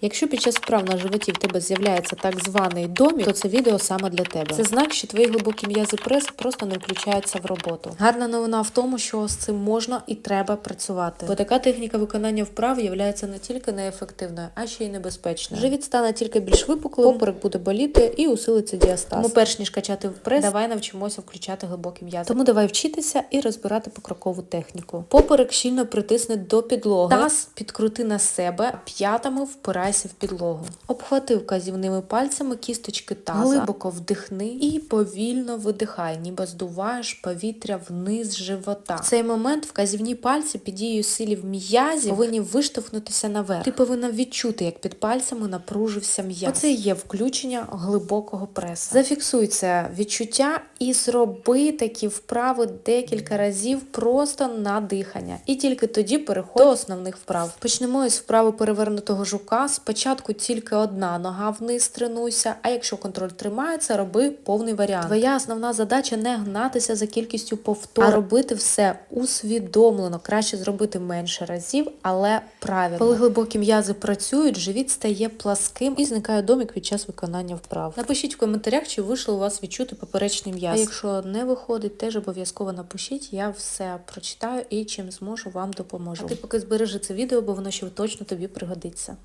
Якщо під час вправ на животі в тебе з'являється так званий домік, то це відео саме для тебе. Це знак, що твої глибокі м'язи преси просто не включаються в роботу. Гарна новина в тому, що з цим можна і треба працювати. Бо така техніка виконання вправ є не тільки неефективною, а ще й небезпечною. Живіт стане тільки більш випуклим, поперек буде боліти і усилиться діастаз. Тому перш ніж качати в прес, давай навчимося включати глибокі м'язи. Тому давай вчитися і розбирати покрокову техніку. Поперек щільно притисни до підлоги. Таз підкрути на себе, п'ятами впирайся в підлогу. Обхвати вказівними пальцями кісточки таза. Глибоко вдихни і повільно видихай, ніби здуваєш повітря вниз живота. В цей момент вказівні пальці під дією силів м'язів повинні виштовхнутися наверх. Ти повинна відчути, як під пальцями напружився м'яз. Оце є включення глибокого пресу. Зафіксуй це відчуття і зроби такі вправи декілька разів просто на дихання. І тільки тоді переходь до основних вправ. Почнемо із вправи перевернутого жука. Спочатку тільки одна нога вниз тренуйся, а якщо контроль тримається, роби повний варіант. Твоя основна задача не гнатися за кількістю повторів, а робити все усвідомлено. Краще зробити менше разів, але правильно. Коли глибокі м'язи працюють, живіт стає пласким і зникає домік під час виконання вправ. Напишіть в коментарях, чи вийшло у вас відчути поперечний м'яз. А якщо не виходить, теж обов'язково напишіть. Я все прочитаю і чим зможу вам допоможу. А ти поки збережи це відео, бо воно ще точно тобі пригодиться.